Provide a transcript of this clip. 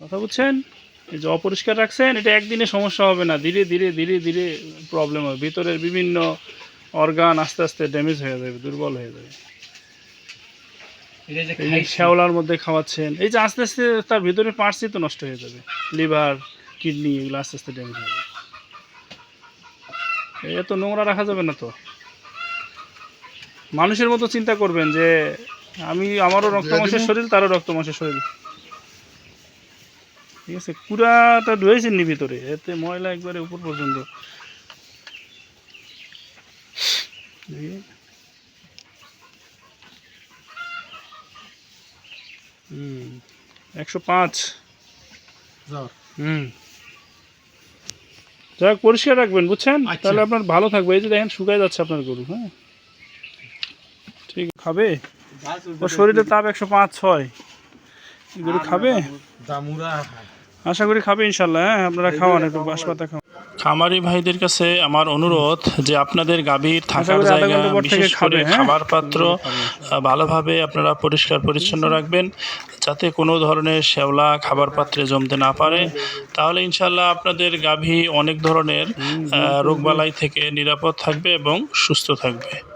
কথা বুঝছেন? এই যে অপরিষ্কার রাখছেন এটা একদিনে সমস্যা হবে না। ধীরে ধীরে ধীরে ধীরে প্রবলেম হবে। ভিতরের বিভিন্ন অর্গান আস্তে আস্তে ড্যামেজ হয়ে যাবে দুর্বল হয়ে যাবে। শ্যাওলার মধ্যে খাওয়াচ্ছেন এই যে আস্তে আস্তে তার ভিতরে পার্টসই তো নষ্ট হয়ে যাবে। লিভার কিডনি এগুলো আস্তে আস্তে ড্যামেজ হয়ে হবে এত নোংরা রাখা যাবে না তো। মানুষের মতো চিন্তা করবেন যে আমি আমারও রক্ত মাংসের শরীর তারও রক্ত মাংসের শরীর। ঠিক আছে কুড়াটা ঢুয়েছেন নি ভিতরে এতে ময়লা একবারে উপর পর্যন্ত। হুম একশো পাঁচ। জ্বর। হুম। যাক পরিষ্কার রাখবেন বুঝছেন? আচ্ছা। তাহলে আপনার ভালো থাকবে। এই যে দেখেন শুকায় যাচ্ছে আপনার গরু হ্যাঁ? ঠিক খাবে? ওর শরীরে তাপ একশো পাঁচ ছয়। খাবে? আশা করি খাবে ইনশাল্লাহ হ্যাঁ আপনারা খাওয়ান একটু বাঁশপাতা খাওয়ান। খামারি ভাইদের কাছে আমার অনুরোধ যে আপনাদের গাভীর থাকার জায়গা বিশেষ করে হ্যাঁ? খাবার পাত্র ভালোভাবে আপনারা পরিষ্কার পরিচ্ছন্ন রাখবেন যাতে কোনো ধরনের শ্যাওলা খাবার পাত্রে জমতে না পারে। তাহলে ইনশাল্লাহ আপনাদের গাভী অনেক ধরনের রোগবালাই থেকে নিরাপদ থাকবে এবং সুস্থ থাকবে।